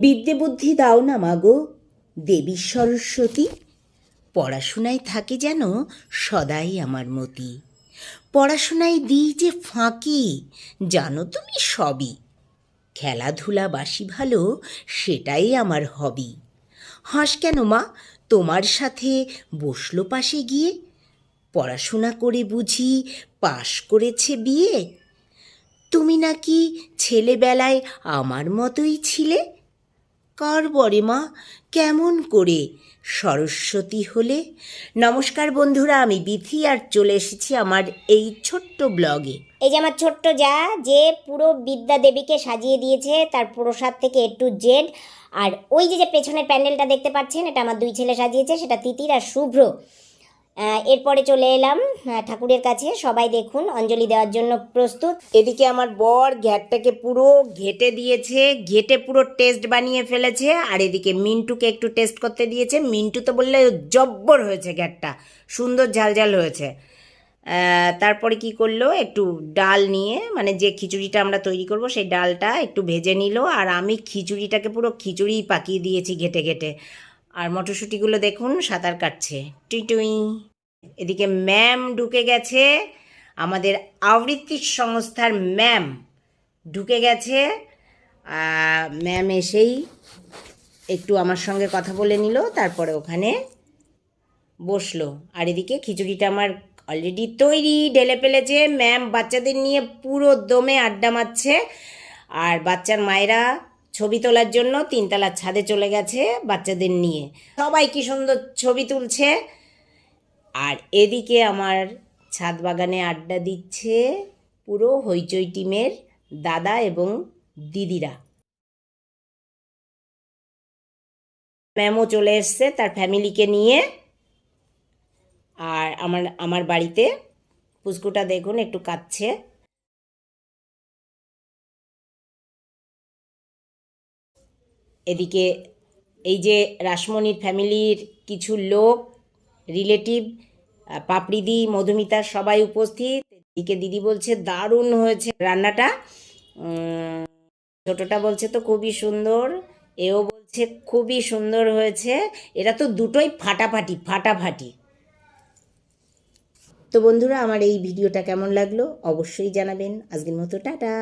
বিদ্যে বুদ্ধি দাও না মাগো দেবী সরস্বতী, পড়াশোনায় থাকে যেন সদাই আমার মতি। পড়াশোনায় দিই যে ফাঁকি, জানো তুমি সবই। খেলাধুলা বাসি ভালো, সেটাই আমার হবি। হাস কেন মা, তোমার সাথে বসল পাশে গিয়ে? পড়াশোনা করে বুঝি পাশ করেছে বিয়ে? তুমি নাকি ছেলেবেলায় আমার মতোই ছিলে? কার বরে মা কেমন করে? সরস্বতী হলে? নমস্কার বন্ধুরা, আমি বিথি আর চলে এসেছি আমার এই ছোট্ট ব্লগে। এই যে আমার ছোট্ট যা, যে পুরো বিদ্যা দেবীকে সাজিয়ে দিয়েছে, তার প্রসাদ থেকে এ টু জেড আর ওই যে যে পেছনের প্যান্ডেলটা দেখতে পাচ্ছেন, এটা আমার দুই ছেলে সাজিয়েছে, সেটা তিতির আর শুভ্র। এরপরে চলে এলাম ঠাকুরের কাছে। সবাই দেখুন, অঞ্জলি দেওয়ার জন্য প্রস্তুত। এদিকে আমার বর ঘ্যাটটাকে পুরো ঘেটে দিয়েছে, ঘেটে পুরো টেস্ট বানিয়ে ফেলেছে, আর এদিকে মিন্টুকে একটু টেস্ট করতে দিয়েছে। মিন্টু তো বললে জব্বর হয়েছে ঘ্যাটটা, সুন্দর ঝালঝাল হয়েছে। তারপরে কি করল, একটু ডাল নিয়ে মানে যে খিচুড়িটা আমরা তৈরি করব, সেই ডালটা একটু ভেজে নিল, আর আমি খিচুড়িটাকে পুরো খিচুড়ি পাকিয়ে দিয়েছি ঘেটে ঘেটে। আর মটরশুঁটিগুলো দেখুন, সাঁতার কাটছে। টুই টুই। এদিকে ম্যাম ঢুকে গেছে। আমাদের আবৃত্তি সংস্থার ম্যাম ঢুকে গেছে। ম্যাম এসেই একটু আমার সঙ্গে কথা বলে নিল, তারপরে ওখানে বসল। আর এদিকে খিচুড়িটা আমার অলরেডি তৈরি, ঢেলে ফেলেছে। ম্যাম বাচ্চাদের নিয়ে পুরো দমে আড্ডা মারছে। আর বাচ্চার মায়েরা ছবি তোলার জন্য তিনতলার ছাদে চলে গেছে বাচ্চাদের নিয়ে। সবাই কি সুন্দর ছবি তুলছে। আর এদিকে আমার ছাদ বাগানে আড্ডা দিচ্ছে পুরো হইচই টিমের দাদা এবং দিদিরা। ম্যামও চলে এসছে তার ফ্যামিলিকে নিয়ে। আর আমার আমার বাড়িতে পুচকুটা দেখুন, একটু কাঁদছে। এদিকে এই যে রাসমণির ফ্যামিলির কিছু লোক, রিলেটিভ পাপড়িদি মধুমিতা সবাই উপস্থিত। এদিকে দিদি বলছে, দারুণ হয়েছে রান্নাটা। ছোটটা বলছে, তো খুবই সুন্দর। এও বলছে, খুবই সুন্দর হয়েছে। এরা তো দুটোই ফাটাফাটি ফাটাফাটি। তো বন্ধুরা, আমার এই ভিডিওটা কেমন লাগল অবশ্যই জানাবেন। আজকের মতো, টাটা।